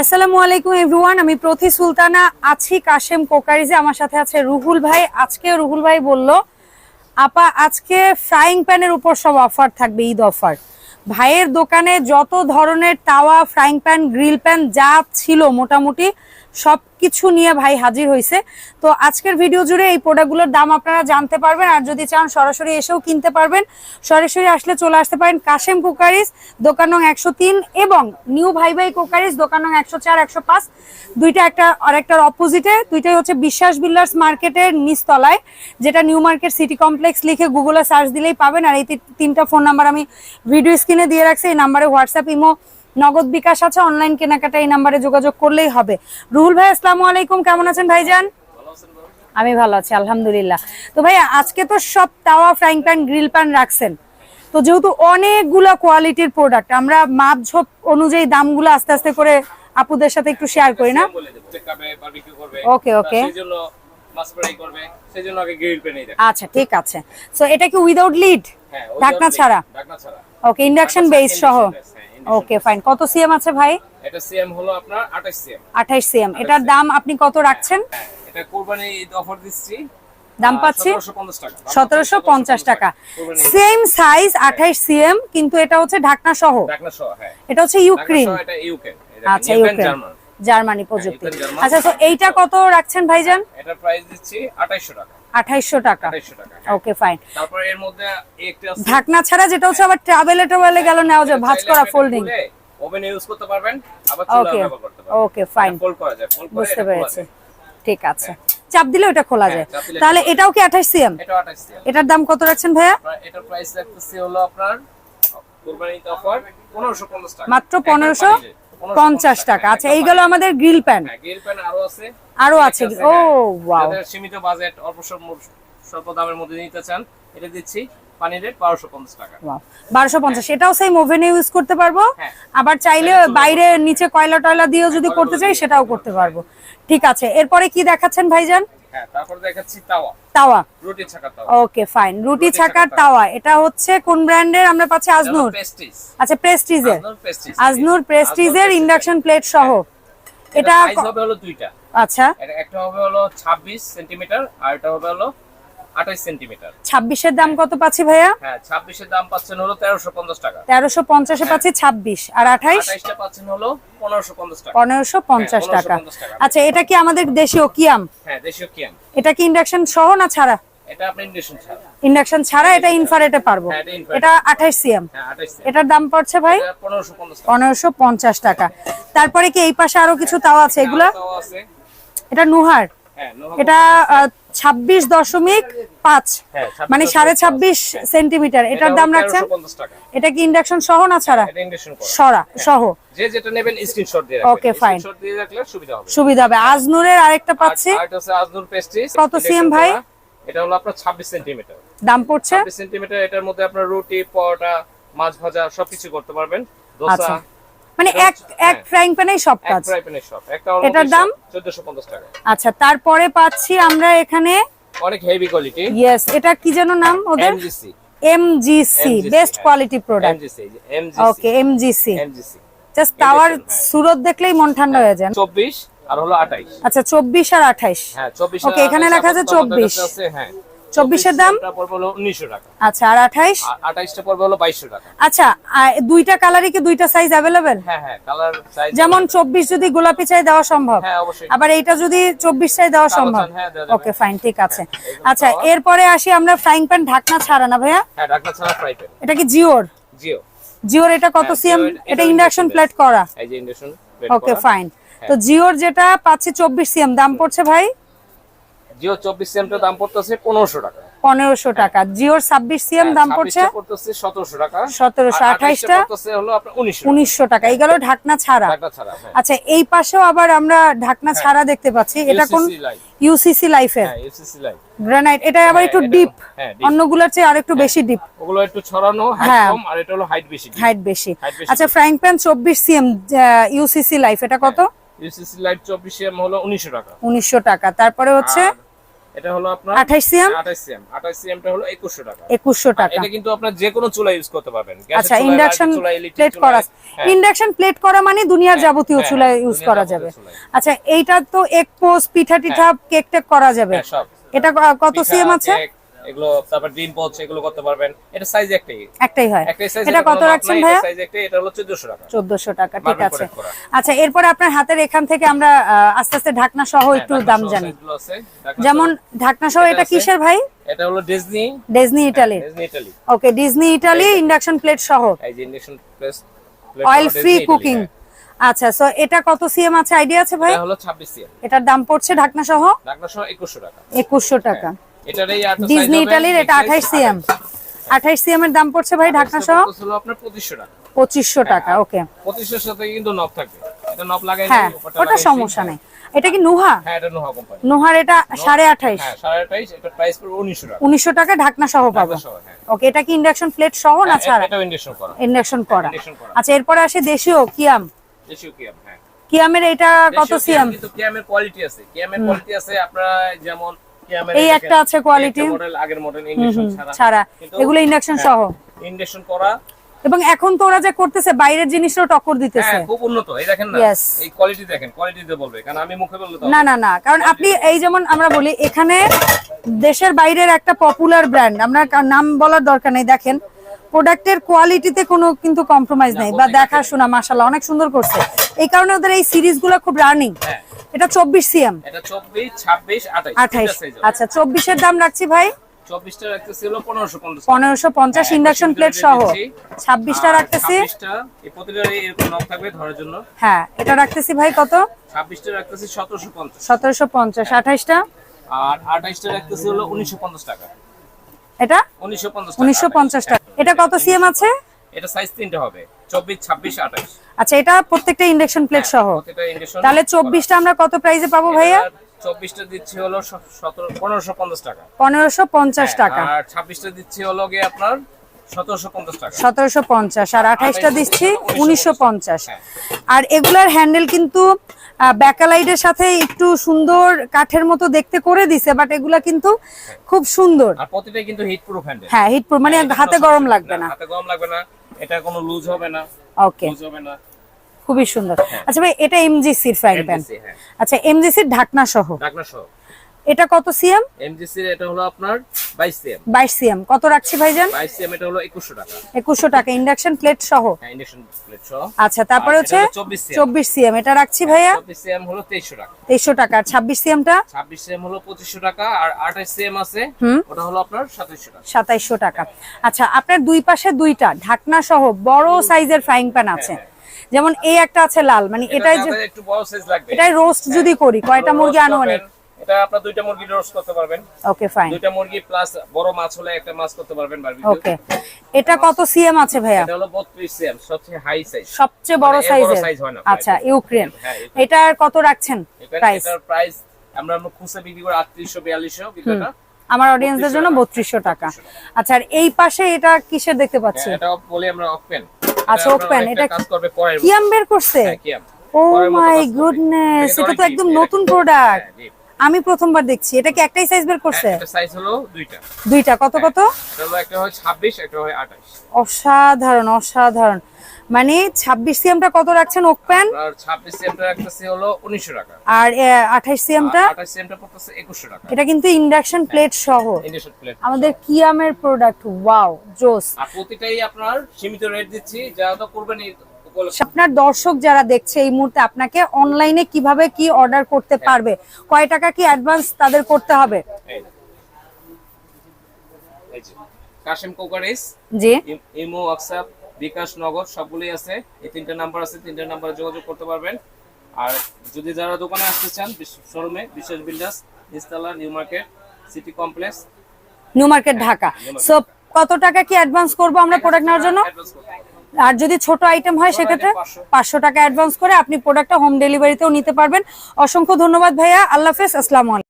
আসসালামু আলাইকুম, এভরিওয়ান। আমি প্রতি সুলতানা আছি কাশেম কোকারিজে। আমার সাথে আছে রুহুল ভাই। আজকে রুহুল ভাই বলল, আপা, আজকে ফ্রাইং প্যানের উপর সব অফার থাকবে, ঈদ অফার ভাইয়ের দোকানে যত ধরনের তাওয়া ফ্রাইং প্যান গ্রিল প্যান যা ছিল মোটামুটি সব কিছু নিয়ে ভাই হাজির হয়েছে তো আজকের ভিডিও জুড়ে এই প্রোডাক্টগুলোর দাম আপনারা জানতে পারবেন, আর যদি চান সরাসরি এসেও কিনতে পারবেন। সরাসরি আসলে চলে আসতে পারেন কাশেম কুকারিস দোকান নং একশো তিন এবং নিউ ভাই ভাই কুকারিস দোকান নং একশো চার, একশো পাঁচ। দুইটা একটা আর একটার অপোজিটে দুইটাই হচ্ছে বিশ্বাস বিল্ডার্স মার্কেটের নিচতলায়, যেটা নিউ মার্কেট সিটি কমপ্লেক্স লিখে গুগলে সার্চ দিলেই পাবেন। আর এই তিনটা ফোন নাম্বার আমি ভিডিও স্ক্রিনে দিয়ে রাখছি, এই নাম্বারে হোয়াটসঅ্যাপ, ইমো নগদ বিকাশ আছে অনলাইন কেনাকাটা এই নাম্বারে যোগাযোগ করলেই হবে। রুহুল ভাই আসসালামু আলাইকুম কেমন আছেন ভাইজান? আমি ভালো আছি আলহামদুলিল্লাহ। তো ভাইয়া আজকে তো সব তাওয়া ফ্রাইং প্যান গ্রিল প্যান রাখছেন। তো যেহেতু অনেকগুলো কোয়ালিটির প্রোডাক্ট আমরা মাপ ঝোপ অনুযায়ী দামগুলো আস্তে আস্তে করে আপুদের সাথে একটু শেয়ার করি না? ওকে দেখো। আচ্ছা ঠিক আছে। সো এটা কি উইদাউট লিড হ্যাঁ ছাড়া? ঢাকনা ছাড়া। ওকে ইন্ডাকশন বেস সহ। ওকে ফাইন কত সিএম আছে ভাই? এটা সিএম হলো আপনার 28 সিএম আঠাইশ সিএম এটার দাম আপনি কত রাখছেন? হ্যাঁ এটা কুরবানি ঈদ অফার দিচ্ছি। দাম পাচ্ছি? 1750 টাকা। সতেরোশো পঞ্চাশ টাকা। কুরবানি সেম সাইজ আঠাইশ সিএম কিন্তু এটা হচ্ছে ঢাকনা সহ। ঢাকনা সহ হ্যাঁ। এটা হচ্ছে ইউক্রেন এটা ইউকে আচ্ছা ইউক্রেন জার্মানি প্রযুক্তি। আচ্ছা তো এইটা কত রাখছেন ভাইজান? এটা প্রাইস দিচ্ছি 2800 টাকা। আঠাইশশো টাকা। 2800 টাকা হ্যাঁ। ওকে ফাইন তারপর এর মধ্যে একটা ঢাকনা ছাড়া যেটা হচ্ছে আবার ট্রাভেলে ট্রাভেলে গেল নেওয়া যায় ভাঁজ করা ফোল্ডিং ওভেনে ইউজ করতে পারবেন আবার চুলা ব্যবহার করতে পারবেন। ওকে ফাইন ফোল্ড করা যায় ফোল্ড করে বুঝতে পেরেছি। ঠিক আছে। চাপ দিলে ওটা খোলা হ্যাঁ, যায়। তাহলে এটাও কি আঠাইশ সিএম এটা 28 সিএম এটার দাম কত রাখছেন ভাইয়া? প্রাইস রাখতেছি হলো আপনার অফার 1550 টাকা। মাত্র পনেরোশো? পঞ্চাশ টাকা। আচ্ছা এই গেল আমাদের গ্রিল প্যান। হ্যাঁ গ্রিল প্যান আরও আছে। আরও আছে। ও ওয়াও। সীমিত বাজেট অল্প স্বল্প দামের মধ্যে নিতে চান এটা দিচ্ছি। পানি রেট 1250 টাকা। বারোশো পঞ্চাশ এটাও সেই ওভেনে ইউজ করতে পারব। হ্যাঁ। আবার চাইলে বাইরে নিচে কয়লা টয়লা দিয়েও যদি করতে চাই সেটাও করতে পারব। ঠিক আছে এরপরে কি দেখাচ্ছেন ভাইজান? হ্যাঁ দেখাচ্ছি তাওয়া। তাওয়া। রুটি ছাকা তাওয়া। ওকে ফাইন রুটি ছাকার ছাকার তাওয়া। এটা হচ্ছে কোন ব্র্যান্ডের? আমরা পাচ্ছি আজনুর। আচ্ছা প্রেস্টিজের আজনুর প্রেস্টিজের ইন্ডাকশন প্লেট সহ। এটা হবে হলো দুইটা। আচ্ছা। এটা একটা হবে হলো 26 সেন্টিমিটার আর এটা হবে হলো 28 সেন্টিমিটার। ছাব্বিশের দাম কত পাচ্ছি ভাইয়া? হ্যাঁ 26 এর দাম পাচ্ছেন হলো 1350 টাকা। তেরোশো পঞ্চাশে পাচ্ছি ছাব্বিশ। আর আঠাইশ 28 টা পাচ্ছেন হলো 1550 টাকা। পনেরোশো পঞ্চাশ হ্যাঁ, টাকা। 1550 টাকা। আচ্ছা এটা কি আমাদের দেশীয় কিয়াম হ্যাঁ দেশীয় কিয়াম এটা কি ইন্ডাকশন সহ না ছাড়া? এটা আপনি ইন্ডাকশন ছাড়া। ইন্ডাকশন ছাড়া এটা ইনফারেটে পারব। হ্যাঁ, এটা infrared। এটা আঠাইশ সিএম হ্যাঁ 28 এটার দাম পড়ছে ভাই? 1550 টাকা। পনেরোশো পঞ্চাশ টাকা। তারপরে কি এই পাশে আরও কিছু তাওয়া আছে? এগুলা? এটা নুহার। হ্যাঁ এটা ছাব্বিশ দশমিক পাঁচ হ্যাঁ, 26 মানে সাড়ে ছাব্বিশ সেন্টিমিটার। এটার দাম রাখছেন? এটা কি ইন্ডাকশন সহ না ছাড়া? সরা সহ। যে যেটা নেবেন স্ক্রিনশট দিয়ে রাখবেন। Okay, দিয়ে রাখলে সুবিধা হবে। সুবিধা হবে। আজনুরের আরেকটা পাচ্ছি। আজনুর পেস্ট্রিজ কত cm ভাই? এটা হলো আপনার 26 সেন্টিমিটার। দাম পড়ছে? 26 সেন্টিমিটার এটার মধ্যে আপনার রুটি পরোটা মাছ ভাজা সবকিছু করতে পারবেন। দোসা আচ্ছা। মানে এক এক হ্যাঁ। ফ্রাইং প্যানেই সব এক কাজ। ফ্রাই সব। একটা এটার দাম? 1450 টাকা। আচ্ছা তারপরে পাচ্ছি আমরা এখানে অনেক হেভি কোয়ালিটি ইয়েস এটা কি যেন নাম ওদের? এমজিসি এমজিসি বেস্ট হ্যাঁ। Quality product MGC MGC okay MGC MGC just tower হ্যাঁ। সুরত দেখলেই মন ঠান্ডা হয়ে। যায়। 24 আর হলো 28 আচ্ছা চব্বিশ আর আঠাইশ। হ্যাঁ 24 Okay, এখানে লেখা আছে 24 আছে হ্যাঁ। 24 এর দাম? হলো 1900 টাকা। আচ্ছা আর আঠাইশ? আর 28 টা পড়বে হলো 2200 টাকা। আচ্ছা দুইটা কালারই কি দুইটা সাইজ অ্যাভেলেবেল হ্যাঁ হ্যাঁ কালার সাইজ যেমন চব্বিশ যদি গোলাপি চাই দেওয়া সম্ভব। হ্যাঁ অবশ্যই। আবার এইটা যদি চব্বিশ চাই দেওয়া সম্ভব। হ্যাঁ। ওকে ফাইন ঠিক আছে। আচ্ছা এরপরে আসি আমরা ফ্রাইং প্যান ঢাকনা ছাড়া না ভাইয়া? হ্যাঁ ঢাকনা ছাড়া ফ্রাই প্যান এটা কি জিওর? জিও। জিওর এটা কত সিএম এটা এটা ইন্ডাকশন প্লেট করা। এই যে ইন্ডাকশন ওকে ফাইন তো জিওর যেটা পাচ্ছি চব্বিশ সিএম দাম পড়ছে ভাই? জিও 24 সিএমটা দাম পড়তেছে 1500 টাকা। পনেরোশো টাকা। জিওর ছাব্বিশ সিএম দাম পড়ছে 26 টা পড়তেছে 1700 টাকা। 1700, আর 28 টা পড়তেছে হলো আপনার 1900 উনিশশো টাকা। এই গেল ঢাকনা ছাড়া। হ্যাঁ। আচ্ছা এই পাশেও আবার আমরা ঢাকনা ছাড়া দেখতে পাচ্ছি। এটা কোন? ইউসিসি লাইফের হ্যাঁ গ্রানাইট এটা আবার হ্যাঁ, একটু ডিপ হ্যাঁ, অন্যগুলোর চেয়ে আর একটু বেশি ডিপ ওগুলো একটু ছড়ানো হ্যাঁ। আর এটা হলো হাইট বেশি হাইট বেশি। আচ্ছা ফ্রাইং প্যান চব্বিশ সিএম ইউসিসি লাইফ এটা কত? ইউসিসি লাইট 24 সিএম হলো 1900 টাকা। উনিশশো টাকা। তারপরে হচ্ছে? এটা হলো আপনার আঠাইশ সিএম? আঠাশ সিএম। আঠাশ সিএমটা হলো 2100 টাকা। একুশশো আর টাকা। এটা কিন্তু আপনার যে কোনো চুলা ইউজ করতে পারবেন। আচ্ছা ইন্ডাকশন প্লেট করা হ্যাঁ। ইন্ডাকশন প্লেট করা মানে দুনিয়ার হ্যাঁ, যাবতীয় চুলা হ্যাঁ, ইউজ করা যাবে। আচ্ছা এইটা তো এক পোস পিঠা টিঠা কেক টেক করা যাবে। হ্যাঁ, এটা কত সিএম আছে? এগুলো তারপর ডিম পোচ এগুলো করতে পারবেন। এটা সাইজ একটাই। একটাই হয়। একটাই সাইজ এটা কত রাখছেন ভাইয়া? সাইজ একটাই এটা হলো 1400 টাকা। চোদ্দশো টাকা ঠিক আছে। আচ্ছা এরপর আপনার হাতের এখান থেকে আমরা আস্তে আস্তে ঢাকনা সহ একটু দাম জানি। যেমন ঢাকনা সহ এটা কিসের ভাই? এটা হলো ডিজনি ডেজনি ইটালির Disney Italy okay Disney Italy induction plate সহ। এই যে induction press oil free cooking আচ্ছা সো এটা কত সিএম আছে? আইডিয়া আছে ভাই? এটা হলো 26 সিএম এটার দাম পড়ছে ঢাকনা সহ ঢাকনা সহ 2100 টাকা। একুশশো টাকা। ডিজনি এটা সিএম আঠাইশ সিএম এর দাম পড়ছে ভাই ঢাকনা সহ? হলো আপনার 2500 টাকা। পঁচিশশো টাকা ওকে। 2500 এর সাথে কিন্তু নব থাকবে। এটা নব লাগাই হ্যাঁ ওটা সমস্যা নেই। এটা কি নুহা হ্যাঁ এটা নোহা কোম্পানি নোহার এটা সাড়ে আঠাইশ হ্যাঁ 28.5 এটা প্রাইস পড়বে 1900 টাকা। উনিশশো টাকা ঢাকনা সহ পাবো। ঢাকনা সহ, হ্যাঁ। ওকে এটা কি ইন্ডাকশন প্লেট সহ না ছাড়া? ইন্ডাকশন করা। ইন্ডাকশন করা। আচ্ছা এরপরে আসে দেশীয় কিয়াম দেশীয় কিয়াম হ্যাঁ। কিয়ামের এটা কত সিএম কিন্তু কিয়ামের কোয়ালিটি আছে। কিয়ামের কোয়ালিটি আছে আপনারা যেমন এই একটা আছে কোয়ালিটি মডেল আগের মডেল ইন্ডাকশন ছাড়া। এগুলো ইন্ডাকশন সহ। ইন্ডাকশন করা। এবং এখন তো ওরা যে করতেছে বাইরের জিনিসটাও টক্কর দিতেছে। হ্যাঁ খুব উন্নত। এই দেখেন না এই কোয়ালিটি দেখেন কোয়ালিটিতে বলবে কারণ আমি মুখে বললে তো না না না কারণ আপনি এই যেমন আমরা বলি এখানে দেশের বাইরের একটা পপুলার ব্র্যান্ড আমরা নাম বলার দরকার নেই দেখেন। প্রোডাক্টের কোয়ালিটিতে কোনো কিন্তু কম্প্রোমাইজ নেই। বা দেখাশোনা মাশাল্লাহ অনেক সুন্দর করছে। এই কারণে ওদের এই সিরিজগুলো খুব রানিং হ্যাঁ। এটা চব্বিশ সিএম। এটা 24 26 28 আঠাইশ। আচ্ছা চব্বিশের দাম রাখছি ভাই? 24 টা রাখতেছিল 1550 পনেরোশো পঞ্চাশ হ্যাঁ, ইন্ডাকশন প্লেট। সহ। ছাব্বিশটা রাখতেছি। 26 টা এই প্রতিটারই এরকম নক থাকবে ধরার জন্য। হ্যাঁ এটা রাখতেছি ভাই কত? 26 টা রাখতেছি 1750 সতেরোশো পঞ্চাশ আঠাইশটা? আর 28 টা রাখতেছি হলো 1950 টাকা। এটা? 1950 টাকা উনিশশো পঞ্চাশ টাকা। এটা কত সিএম আছে? এটা সাইজ তিনটা হবে। 24 26 28 আচ্ছা এটা প্রত্যেকটা ইন্ডাকশন প্লেট সহ? প্রতিটা ইন্ডাকশন তাহলে চব্বিশটা আমরা কত প্রাইসে পাবো ভাইয়া? 24 টা দিচ্ছি হলো 17 1550 টাকা। পনেরোশো পঞ্চাশ টাকা। আর 26 টা দিচ্ছি হলো গিয়ে আপনার 1750 টাকা। সতেরোশো পঞ্চাশ। আর আঠাইশটা দিচ্ছি উনিশশো পঞ্চাশ। হ্যাঁ। আর এগুলার হ্যান্ডেল কিন্তু ব্যাকালাইডের সাথে একটু সুন্দর কাঠের মতো দেখতে করে দিছে বাট এগুলা কিন্তু খুব সুন্দর। আর প্রতিটাই কিন্তু হিট প্রুফ হ্যান্ডেল হ্যাঁ হিট মানে হাতে গরম লাগবে না। হাতে গরম লাগবে না। এটা কোনো লুজ হবে না। ওকে লুজ হবে না। খুবই সুন্দর। আচ্ছা ভাই এটা এমজিসির ফ্রাইং প্যান হ্যাঁ। আচ্ছা এমজিসির ঢাকনা সহ। ঢাকনা সহ। এটা কত সিএম? এমজিসি এটা হলো আপনার 22 সিএম। বাইশ সিএম। কত রাখছি ভাইজান? 22 সিএম এটা হলো 2100 টাকা। একুশশো টাকা। ইন্ডাকশন প্লেট সহ? হ্যাঁ ইন্ডাকশন প্লেট সহ। আচ্ছা তারপরে হচ্ছে এটা হলো 24 চব্বিশ সিএম। এটা রাখছি ভাইয়া? 24 সিএম হলো 2300 টাকা। তেইশশো টাকা। আর ছাব্বিশ সিএমটা? 26 সিএম হলো 2500 টাকা। আর 28 সিএম আছে ওটা হলো আপনার 2700 টাকা। সাতাইশশো টাকা। আচ্ছা আপনার দুই পাশে দুইটা ঢাকনা সহ বড় সাইজের ফ্রাইং প্যান আছে। যেমন এই একটা আছে লাল। মানে এটাই যে একটু বড় সাইজ লাগবে। এটাই রোস্ট যদি করি কয়টা মুরগি আনুমানিক? করবেন। এটা আপনার দুইটা মুরগি রোস্ট করতে পারবেন। ওকে ফাইন দুইটা মুরগি প্লাস বড় মাছ হলে একটা মাছ করতে পারবেন বারবিকিউ ওকে এটা কত সিএম আছে ভাইয়া? এটা হলো 32 সিএম সবচেয়ে হাই সাইজ সবচেয়ে বড় মানে সাইজের size হয় না, আচ্ছা। ইউক্রেন হ্যাঁ, এটার কত রাখছেন প্রাইস এটার প্রাইস আমরা আমরা খুচরা বিক্রি করে 3800 4200 কিন্তু এটা আমার অডিয়েন্সদের জন্য বত্রিশশো টাকা। আচ্ছা আর এই পাশে এটা কিসের দেখতে পাচ্ছি? এটা বলি আমরা অকপেন আচ্ছা, Oakpen, এটা কাজ করবে কিয়াম বের করছে? হ্যাঁ, কিয়াম। ও মাই। গুডনেস এটা এটা তো একদম নতুন প্রোডাক্ট হ্যাঁ। আমি প্রথমবার দেখছি। এটা কি একটাই সাইজ বের করছে? একটা সাইজ হলো দুইটা। দুইটা। কত কত? এটা হলো একটা হয় 26 একটা হয় 28 অসাধারণ অসাধারণ। মানে ছাব্বিশ সিএমটা কত রাখছেন ওকপ্যান আর 26 সিএমটা রাখতেছি হলো 1900 টাকা। আর আঠাইশ সিএমটা 28 সিএমটা পড়তেছে 2100 টাকা। এটা কিন্তু ইন্ডাকশন প্লেট সহ। ইন্ডাকশন প্লেট আমাদের কিয়ামের প্রোডাক্ট ওয়াও জোস। আর প্রতিটাই আপনার সীমিত রেট দিচ্ছি যা তো করবেন আপনার দর্শক যারা দেখছে এই মুহূর্তে আপনাকে অনলাইনে কীভাবে কি অর্ডার করতে পারবে কয় টাকা কি অ্যাডভান্স তাদের করতে হবে। কাশেম কোকারিস জি। ইম- হোয়াটসঅ্যাপ বিকাশ নগদ সবগুলোই আছে। এই তিনটা নাম্বার আছে তিনটা নাম্বারে যোগাযোগ করতে পারবেন। আর যদি যারা দোকানে আসতে চান শোরুমে Biswas builders নিস্তালা New Market City Complex. New Market Dhaka. So কত টাকা কি অ্যাডভান্স করব আমরা প্রোডাক্ট নেওয়ার জন্য। আর যদি ছোট আইটেম হয় সেক্ষেত্রে পাঁচশো। টাকা অ্যাডভান্স করে আপনি প্রোডাক্টটা হোম ডেলিভারিতেও নিতে পারবেন। অসংখ্য ধন্যবাদ ভাইয়া। আল্লাহ হাফেজ। আসসালামু আলাইকুম।